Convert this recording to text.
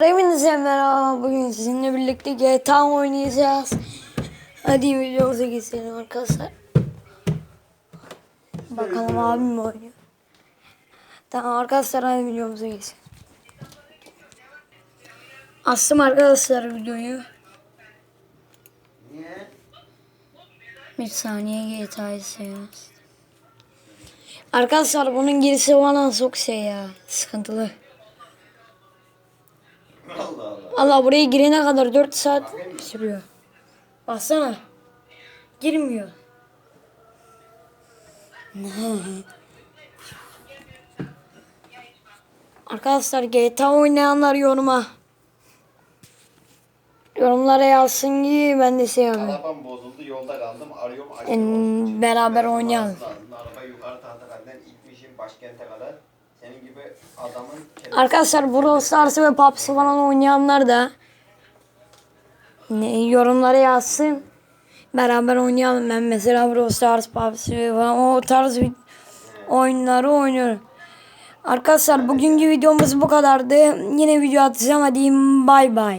Hepinize merhaba. Bugün sizinle birlikte GTA oynayacağız. Hadi videomuza geçelim arkadaşlar. Bakalım abim mi oynuyor? Tamam arkadaşlar hadi videomuza geçelim. Astım arkadaşlar videoyu. Bir saniye GTA'yı seviyoruz. Arkadaşlar bunun girişi bana çok şey ya. Sıkıntılı. Allah buraya girene kadar 4 saat sürüyor. Baksana. Girmiyor. Arkadaşlar GTA oynayanlar yoruma. Yorumlara yazsın ki ben de yapayım. Arabam bozuldu yolda kaldım arıyorum beraber oynayalım. Arabayı yukarı tahtalardan itmişim başkente kadar. Senin gibi adamın Arkadaşlar Brawl Stars ve PUBG falan oynayanlar da ne, yorumlara yazsın. Beraber oynayalım. Ben mesela Brawl Stars, PUBG falan o tarz bir oyunları oynuyorum. Arkadaşlar bugünkü videomuz bu kadardı. Yine video atacağım. Hadi bay bay.